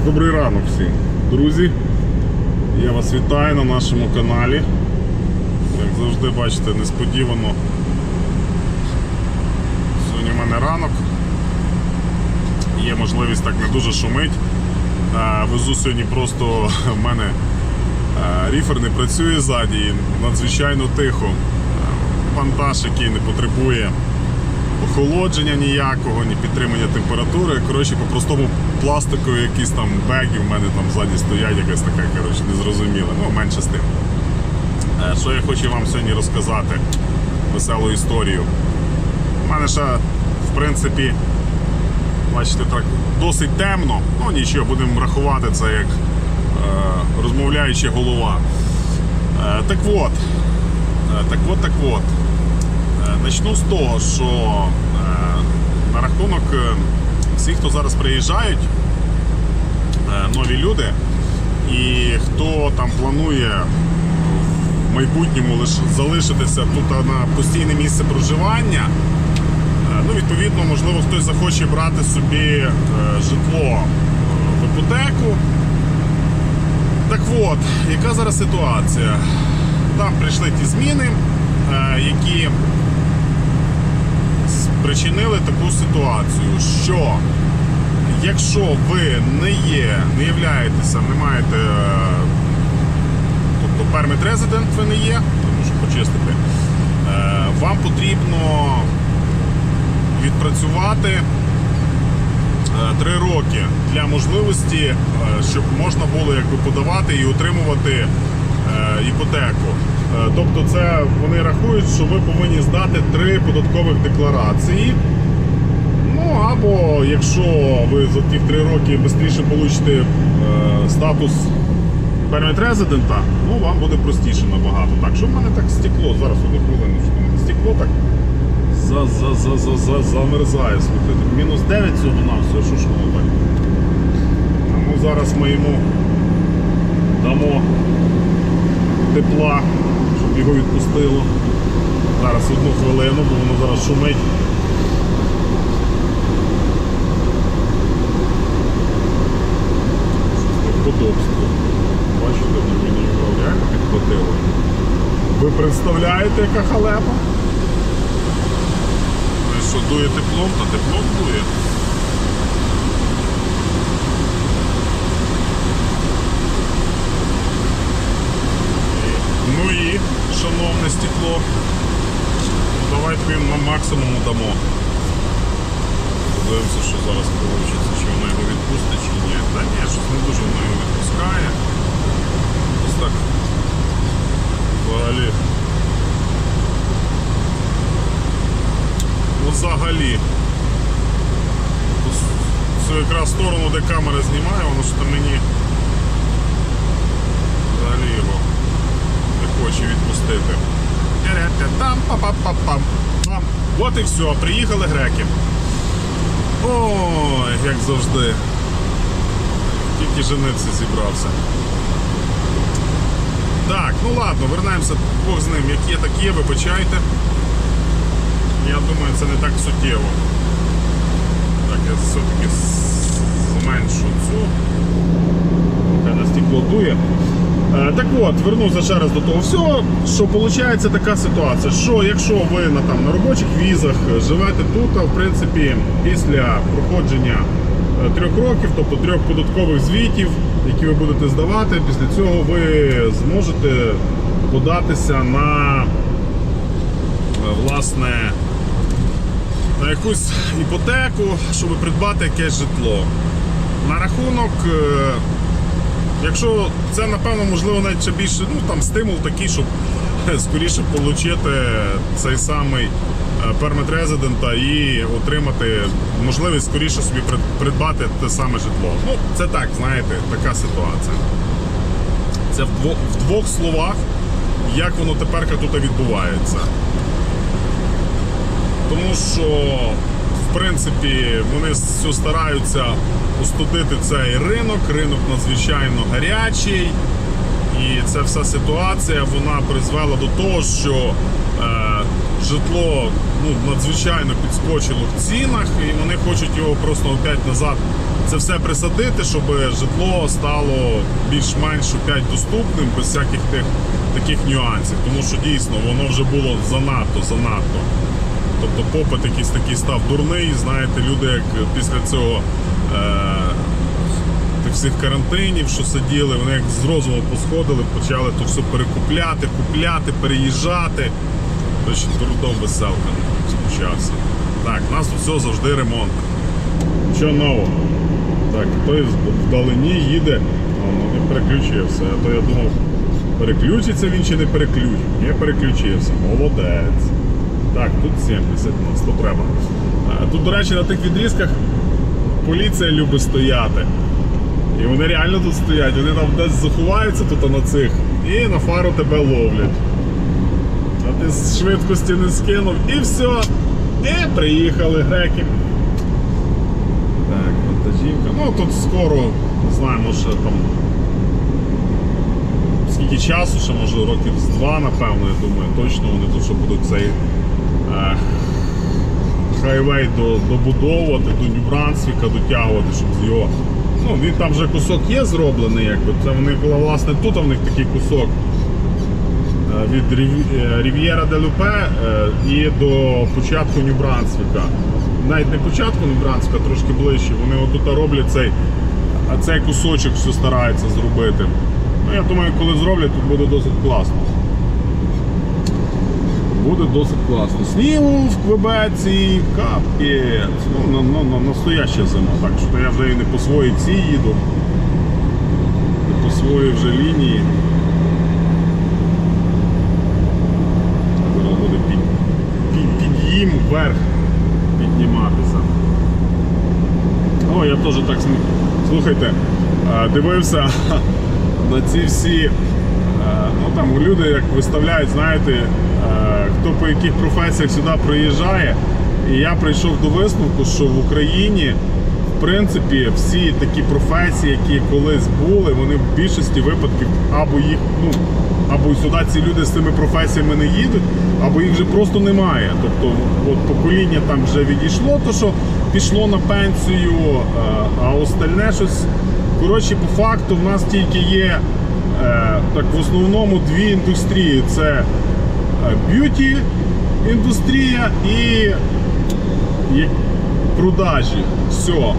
Так, добрий ранок всім. Друзі, я вас вітаю на нашому каналі. Як завжди бачите, несподівано. Сьогодні в мене ранок. Є можливість так не дуже шумить. Везу сьогодні просто в мене ріфер не працює ззаді, надзвичайно тихо. Вантаж, який не потребує охолодження ніякого, ні підтримання температури. Коротше, по простому пластику якісь там беги в мене там ззаді стоять, якась така, коротше, незрозуміла. Ну, менше з тим. Е, Що я хочу вам сьогодні розказати? Веселу історію. У мене ще, в принципі, бачите, так досить темно. Ну нічого, будемо рахувати це як е, розмовляюча голова. Е, так от, так от, так от. Е, Начну з того, що е, на рахунок е, всіх, хто зараз приїжджають, е, нові люди, і хто там планує в майбутньому залишитися тут на постійне місце проживання, е, ну, відповідно, можливо, хтось захоче брати собі е, житло е, в іпотеку. Так от, яка зараз ситуація? Там прийшли ті зміни, е, які спричинили таку ситуацію, що якщо ви не є, не являєтеся, не маєте, е, тобто permit resident ви не є, тому що почистити, е, вам потрібно відпрацювати е, три роки для можливості, щоб можна було якби подавати і отримувати іпотеку. Е, Тобто, це вони рахують, що ви повинні здати три податкових декларації. Ну або якщо ви за ті три роки швидше получите е, статус permit resident, ну вам буде простіше набагато. Так, що в мене так стекло, зараз одну хвилиночку. Стекло так за, за, за, за, за, замерзає, слухайте. Мінус 9 всього на все, що ж воно так. Ну зараз ми йому дамо тепла, його відпустило. Зараз одну хвилину, бо воно зараз шумить. Подобство. Бачите, мені його реально підхватило. Ви представляєте, яка халепа? Ви що, дує теплом, то теплом дує. шановне стекло, давайте їм на максимум дамо. Подивимося, що зараз вийде, чи вона його відпустить, чи ні. Та ні, щось не дуже вона його відпускає. Ось так. Взагалі. Ну, Взагалі. Ось Цю якраз сторону, де камера знімає, воно що мені Там, па-па-па-пам. Пам. От і все, приїхали греки. Ой, як завжди. Тільки женився зібрався. Так, ну ладно, вернемося Бог з ним. Як є, так є, вибачайте. Я думаю, це не так суттєво. Так, я все-таки зменшу цю. Хай на дує. Е, Так от, вернуся ще раз до того всього, що виходить така ситуація, що якщо ви на, там, на робочих візах живете тут, а в принципі, після проходження е, трьох років, тобто трьох податкових звітів, які ви будете здавати, після цього ви зможете податися на е, власне на якусь іпотеку, щоб придбати якесь житло. На рахунок, якщо це, напевно, можливо, навіть ще більше, ну там стимул такий, щоб скоріше отримати цей самий е, пермит резидента і отримати можливість скоріше собі придбати те саме житло. Ну, це так, знаєте, така ситуація. Це в двох словах, як воно тепер тут відбувається. Тому що, в принципі, вони все стараються остудити цей ринок. Ринок надзвичайно гарячий. І ця вся ситуація вона призвела до того, що е, житло ну, надзвичайно підскочило в цінах, і вони хочуть його просто опять назад це все присадити, щоб житло стало більш-менш опять доступним, без всяких тих таких нюансів. Тому що дійсно воно вже було занадто, занадто. Тобто попит якийсь такий став дурний. Знаєте, люди як після цього е, всіх карантинів, що сиділи, вони як з розуму посходили, почали то все перекупляти, купляти, переїжджати. Коротше, дурдом веселка почався. Так, у нас все завжди ремонт. Що нового? Так, той вдалині їде, ну, не переключився. А то я думав, переключиться він чи не переключить. Не переключився. Молодець. Так, тут 70 у нас, то треба. Тут, до речі, на тих відрізках поліція любить стояти. І вони реально тут стоять, вони там десь заховаються тут на цих і на фару тебе ловлять. А ти з швидкості не скинув і все. І приїхали греки. Так, вантажівка. Ну тут скоро, не знаю, може там. Скільки часу, ще може років з два, напевно, я думаю, точно вони тут що будуть цей е, хайвей добудовувати до Нью-Брансвіка, дотягувати, щоб з його. Ну, він там вже кусок є зроблений, якби. Це в них, власне, тут в них такий кусок е, від е, Рів'єра де Люпе е, і до початку Нью-Брансвіка. Навіть не початку Нью-Брансвіка, трошки ближче. Вони отут роблять цей, цей кусочок все стараються зробити. Ну, я думаю, коли зроблять, тут буде досить класно. Буде досить класно. Снігу в Квебеці, капець. Ну, на, на, на, настояща зима. Так що я вже і не по своїй цій їду, не по своїй вже лінії. Зараз буде під, під, під'їм вверх підніматися. О, я теж так слухайте, дивився на ці всі. Ну там люди як виставляють, знаєте, хто по яких професіях сюди приїжджає. І я прийшов до висновку, що в Україні, в принципі, всі такі професії, які колись були, вони в більшості випадків або їх, ну, або сюди ці люди з цими професіями не їдуть, або їх вже просто немає. Тобто, от покоління там вже відійшло, то що пішло на пенсію, е, а остальне щось. Коротше, по факту в нас тільки є е, так в основному дві індустрії: це б'юті індустрія і продажі. Все.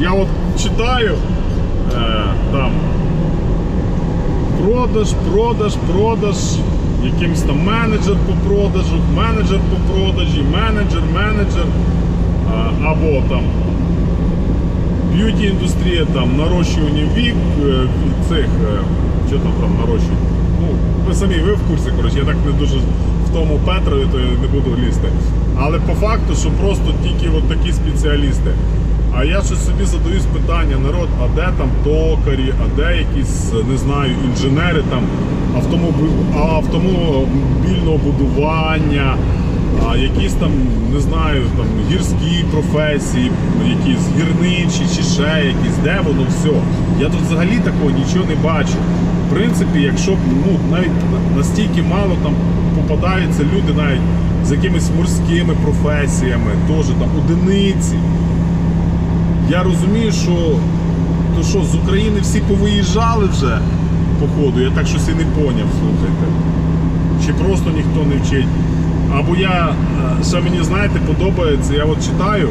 Я от читаю е, там продаж, продаж, продаж, якимсь там менеджер по продажу, менеджер по продажі, менеджер, менеджер, а, або там б'юті індустрія, там нарощування вік е, цих, е, що там там нарощують. Ви самі ви в курсі, коротше, я так не дуже в тому Петрові, то я не буду лізти. Але по факту, що просто тільки от такі спеціалісти. А я щось собі задаюсь питання, народ, а де там токарі, а де якісь, не знаю, інженери там автомобіль, автомобільного будування, а якісь там, не знаю, там гірські професії, якісь гірничі чи ще якісь, де воно все. Я тут взагалі такого нічого не бачу. Принципі, якщо б ну, навіть настільки мало там попадаються люди навіть з якимись морськими професіями, теж там одиниці. Я розумію, що то що з України всі повиїжджали вже, походу, я так щось і не поняв, слухайте. Чи просто ніхто не вчить. Або я, е, що мені, знаєте, подобається, я от читаю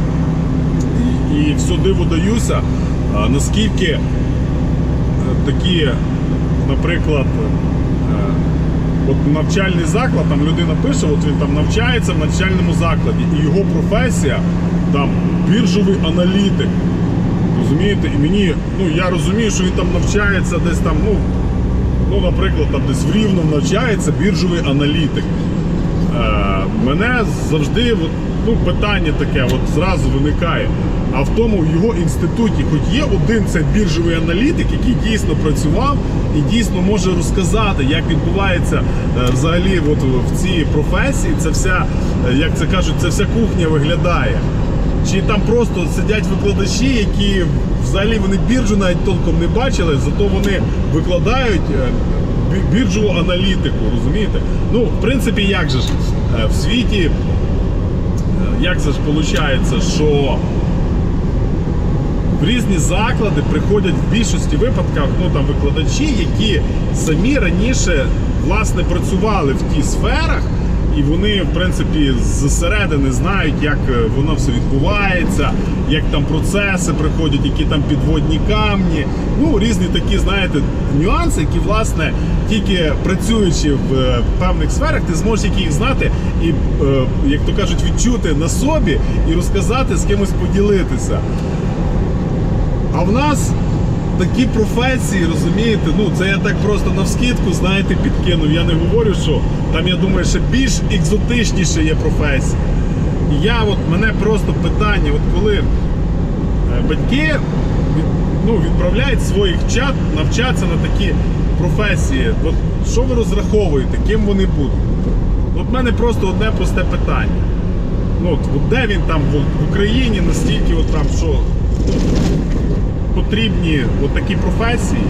і, і все диво даюся, наскільки е, такі, наприклад, е, от навчальний заклад, там людина пише, от він там навчається в навчальному закладі, і його професія там біржовий аналітик. Розумієте? І мені, ну я розумію, що він там навчається десь там, ну, ну наприклад, там десь в Рівному навчається біржовий аналітик. Е, мене завжди от, ну, питання таке от зразу виникає. А в тому в його інституті хоч є один цей біржовий аналітик, який дійсно працював і дійсно може розказати, як відбувається е, взагалі от, в цій професії, це вся, е, як це кажуть, це вся кухня виглядає. Чи там просто сидять викладачі, які взагалі вони біржу навіть толком не бачили, зато вони викладають е, біржову аналітику, розумієте? Ну, в принципі, як же ж в світі, як це ж виходить, що в різні заклади приходять в більшості випадках ну, там, викладачі, які самі раніше власне працювали в тих сферах. І вони, в принципі, зсередини знають, як е, воно все відбувається, як там процеси приходять, які там підводні камні. Ну, різні такі, знаєте, нюанси, які, власне, тільки працюючи в е, певних сферах, ти зможеш їх знати і, е, як то кажуть, відчути на собі і розказати з кимось поділитися. А в нас такі професії, розумієте, ну це я так просто навскидку, знаєте, підкинув. Я не говорю, що там, я думаю, ще більш екзотичніше є професії. І я от мене просто питання, от коли е, батьки ну, відправляють своїх чат навчатися на такі професії, от що ви розраховуєте, ким вони будуть? От в мене просто одне просте питання. Ну, от, де він там в Україні настільки от там що потрібні от такі професії.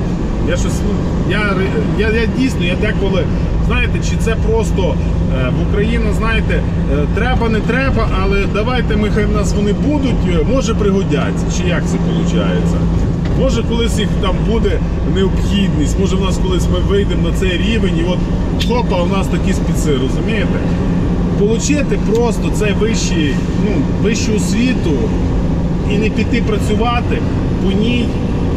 Я щось, ну, я, я, я дійсно, я деколи, знаєте, чи це просто е, в Україну, знаєте, е, треба, не треба, але давайте ми хай в нас вони будуть, е, може пригодяться, чи як це виходить. Може, колись їх там буде необхідність, може в нас колись ми вийдемо на цей рівень, і от хопа, у нас такі спіци, розумієте? Получити просто цей вищий, ну, вищу освіту і не піти працювати по ній.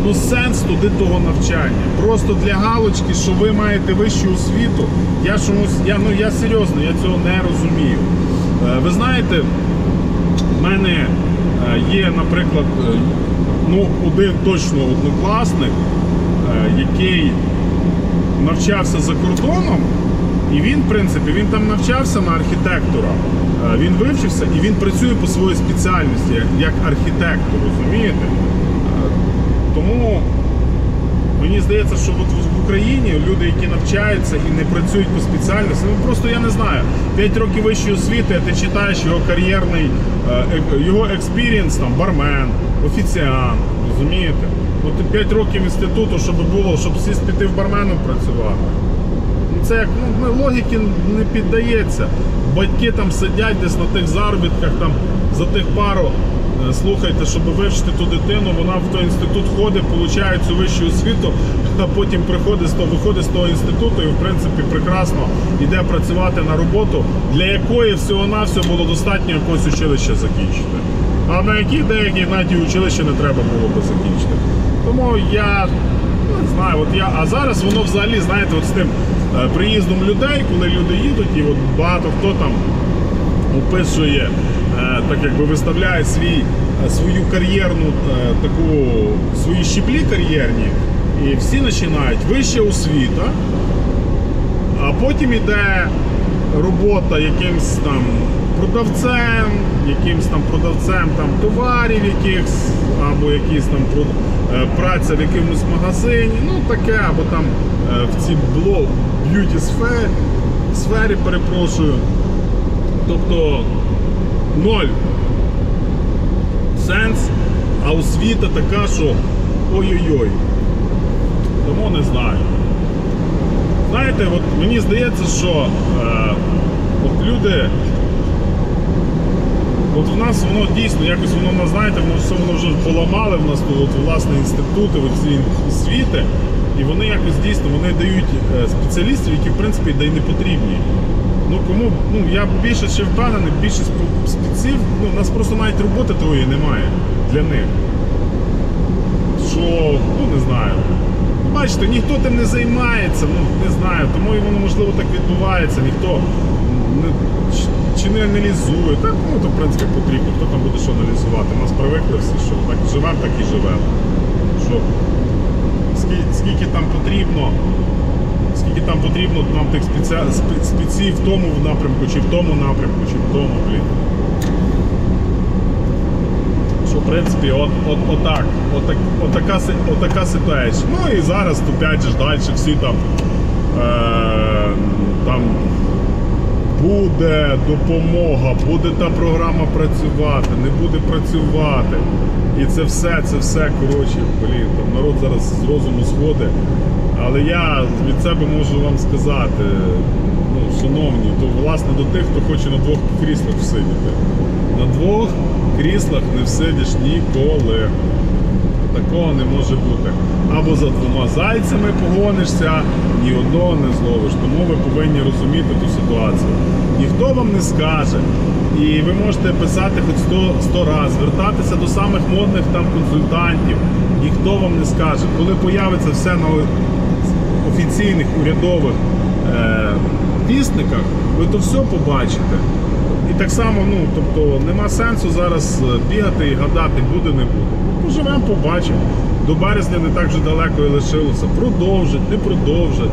Ну, сенс туди того навчання. Просто для галочки, що ви маєте вищу освіту. Я чомусь, я ну я серйозно, я цього не розумію. Е, Ви знаєте, в мене е, є, наприклад, е, ну, один точно однокласник, який навчався за кордоном, і він, в принципі, він там навчався на архітектора. Він вивчився і він працює по своїй спеціальності як архітектор, розумієте? Тому мені здається, що от в Україні люди, які навчаються і не працюють по спеціальності, ну просто я не знаю. 5 років вищої освіти, а ти читаєш його кар'єрний, е, його експірієнс, там, бармен, офіціант, розумієте? Ти 5 років інституту, щоб було, щоб всі піти в барменом працювати. Це як ну, логіки не піддається. Батьки там сидять десь на тих заробітках, там за тих пару. Е, Слухайте, щоб вивчити ту дитину, вона в той інститут ходить, получає цю вищу освіту, а потім приходить з того, виходить з того інституту і в принципі прекрасно йде працювати на роботу, для якої всього-навсього було достатньо якогось училища закінчити. А на які деякі навіть і училище не треба було би закінчити. Тому я не знаю, от я, а зараз воно взагалі, знаєте, от з тим е, приїздом людей, коли люди їдуть, і от багато хто там описує, так якби виставляє свій, е, свою кар'єрну е, таку, свої щеплі кар'єрні, і всі починають вища освіта, а потім іде робота якимсь там продавцем, якимсь там продавцем там товарів якихось, або якісь там е, праця в якомусь магазині, ну таке, або там е, в цій б'юті сфері, сфері, перепрошую. Тобто ноль сенс, а освіта така, що ой-ой-ой. Тому не знаю. Знаєте, от мені здається, що е, от люди. От в нас воно дійсно якось воно знаєте, воно все воно вже поламали в нас тут от, власне інститути, ці освіти, і вони якось дійсно вони дають е, спеціалістів, які в принципі да й не потрібні. Ну кому, ну я більше ще впевнений, більшість спеців, ну у нас просто навіть роботи твоєї немає для них. Що, ну не знаю. Бачите, ніхто тим не займається, ну не знаю, тому воно можливо так відбувається, ніхто не, чи- не аналізує. Так, ну то в принципі потрібно, хто там буде що аналізувати. У нас привикли всі, що так живемо, так і живемо. Що скільки, скільки там потрібно, скільки там потрібно нам тих спеці... спе- в тому напрямку, чи в тому напрямку, чи в тому, блін. Що, в принципі, от, от, отак, отак, отака, отака ситуація. Ну і зараз, опять же, ж далі всі там, е, там буде допомога, буде та програма працювати, не буде працювати. І це все, це все, коротше, блін, там народ зараз з розуму сходить. Але я від себе можу вам сказати, ну, шановні, то власне до тих, хто хоче на двох кріслах всидіти. На двох кріслах не всидиш ніколи. такого не може бути. Або за двома зайцями погонишся, ні одного не зловиш. Тому ви повинні розуміти ту ситуацію. Ніхто вам не скаже. І ви можете писати хоч 100, 100 разів, звертатися до самих модних там консультантів. Ніхто вам не скаже. Коли появиться все на офіційних урядових е, вісниках, ви то все побачите. І так само, ну тобто, нема сенсу зараз е, бігати і гадати, буде, не буде. Поживемо, побачимо. До березня не так вже далеко і лишилося. Продовжить, не продовжить.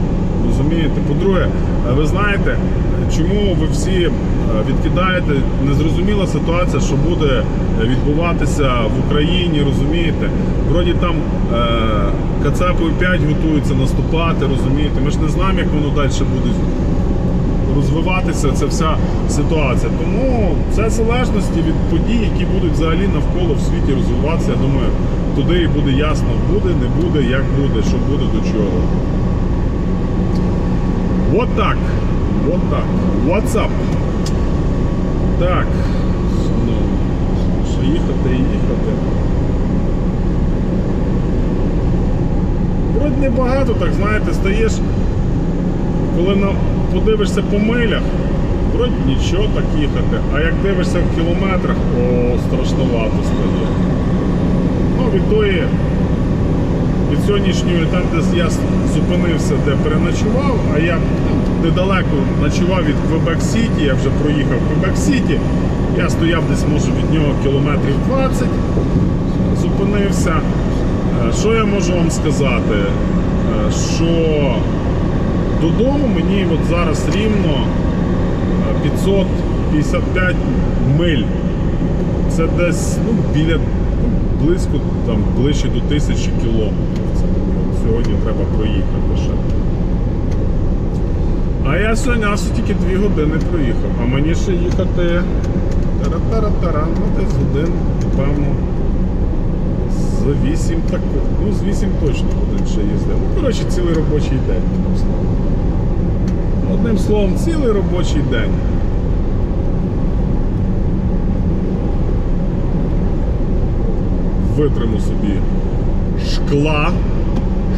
Розумієте? По-друге, е, ви знаєте, чому ви всі відкидаєте незрозуміла ситуація, що буде е, відбуватися в Україні, розумієте? Вроді там е, Кацапою 5 готуються наступати, розумієте? Ми ж не знаємо, як воно далі буде розвиватися ця вся ситуація. Тому це залежності від подій, які будуть взагалі навколо в світі розвиватися. Я думаю, туди і буде ясно, буде, не буде, як буде, що буде, до чого. Вот так. Вот так. What's up? Так. Ну, що їхати і їхати. Вроді небагато, так знаєте, стаєш коли подивишся по милях, вроді нічого так їхати. А як дивишся в кілометрах, о, страшновато стає. Ну, від тої, від сьогоднішньої, там, де я зупинився, де переночував, а я ну, недалеко ночував від Квебек Сіті, я вже проїхав Квебек Сіті. Я стояв десь, може, від нього кілометрів 20, зупинився. Е, Що я можу вам сказати? Е, Що Додому мені от зараз рівно е, 555 миль. Це десь ну, біля близько там ближче до тисячі кілометрів. От сьогодні треба проїхати ще. А я сьогодні аж тільки 2 години проїхав, а мені ще їхати тара-тара-тара, ну десь годин, певно. З 8 так, ну з 8 точно годин ще їздив. Ну, коротше, цілий робочий день. одним словом. Одним словом, цілий робочий день. Витриму собі шкла,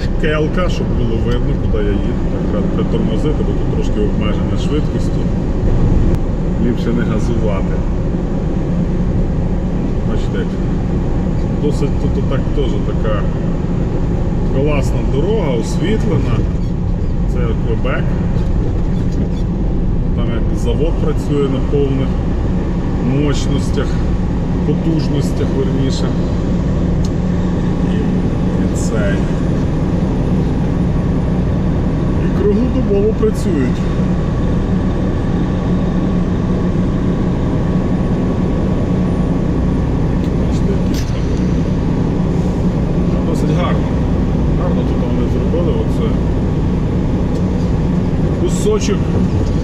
шкелка, щоб було видно, куди я їду. Так притормозити, бо тут трошки обмеження швидкості. Ліпше не газувати. Бачите, досить тут так теж така класна дорога, освітлена. Це Квебек. Там як завод працює на повних мощностях, потужностях верніше. І цей. І круглодобово працюють. Досить гарно. Гарно тут вони зробили. Кусочок.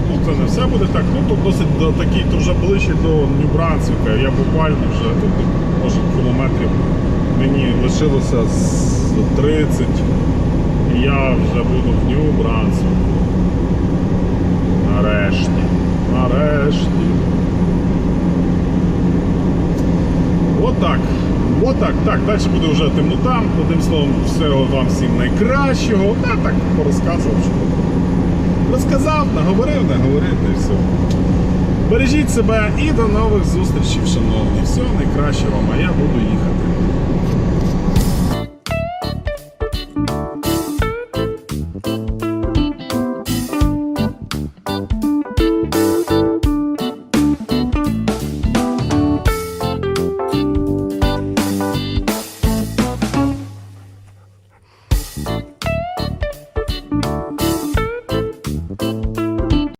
Ну це не все буде так. Ну тут досить до, такий, то вже ближче до Нью-Брансвіка. Я буквально вже тут може кілометрів мені лишилося з 30. І я вже буду в Нью-Брансвіку. Нарешті. Нарешті. Отак. Отак. Так, далі буде вже темнота. Одним словом, всього вам всім найкращого. Та так порозказував. що Розказав, наговорив, наговорив, й все. Бережіть себе і до нових зустрічей, шановні. Всього найкращого, а я буду їхати.